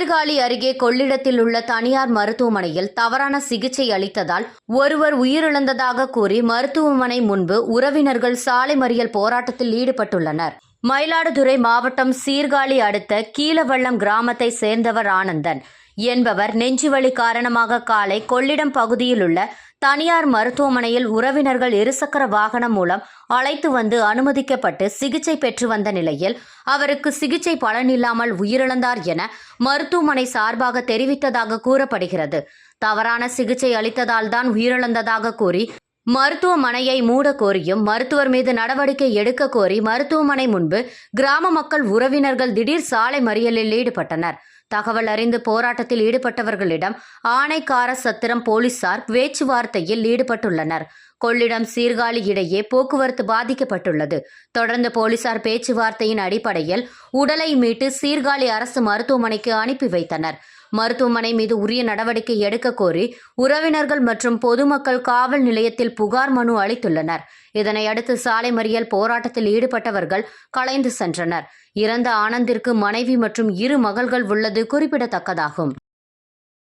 சீர்காழி அருகே கொள்ளிடத்தில் உள்ள தனியார் மருத்துவமனையில் தவறான சிகிச்சை அளித்ததால் ஒருவர் உயிரிழந்ததாக கூறி மருத்துவமனை முன்பு உறவினர்கள் சாலை மறியல் போராட்டத்தில் ஈடுபட்டுள்ளனர். மயிலாடுதுறை மாவட்டம் சீர்காழி அடுத்த கீழவள்ளம் கிராமத்தை சேர்ந்தவர் ஆனந்தன். என்பவர் நெஞ்சுவலி காரணமாக காலை கொள்ளிடம் பகுதியில் உள்ள தனியார் மருத்துவமனையில் உறவினர்கள் இருசக்கர வாகனம் மூலம் அழைத்து வந்து அனுமதிக்கப்பட்டு சிகிச்சை பெற்று வந்த நிலையில் அவருக்கு சிகிச்சை பலனில்லாமல் உயிரிழந்தார் என மருத்துவமனை சார்பாக தெரிவித்ததாக கூறப்படுகிறது. தவறான சிகிச்சை அளித்ததால் தான் உயிரிழந்ததாக கூறி மருத்துவமனையை மூட கோரியும் மருத்துவர் மீது நடவடிக்கை எடுக்க கோரி மருத்துவமனை முன்பு கிராம மக்கள் உறவினர்கள் திடீர் சாலை மறியலில் ஈடுபட்டனர். தகவல் அறிந்து போராட்டத்தில் ஈடுபட்டவர்களிடம் ஆணைக்கார சத்திரம் போலீசார் பேச்சுவார்த்தையில் ஈடுபட்டுள்ளனர். கொள்ளிடம் சீர்காழி இடையே போக்குவரத்து பாதிக்கப்பட்டுள்ளது. தொடர்ந்து போலீசார் பேச்சுவார்த்தையின் அடிப்படையில் உடலை மீட்டு சீர்காழி அரசு மருத்துவமனைக்கு அனுப்பி வைத்தனர். மருத்துவமனை மீது உரிய நடவடிக்கை எடுக்க கோரி உறவினர்கள் மற்றும் பொதுமக்கள் காவல் நிலையத்தில் புகார் மனு அளித்துள்ளனர். இதனை அடுத்து சாலை மறியல் போராட்டத்தில் ஈடுபட்டவர்கள் கலைந்து சென்றனர். இறந்த ஆனந்திற்கு மனைவி மற்றும் இரு மகள்கள் உள்ளது குறிப்பிடத்தக்கதாகும்.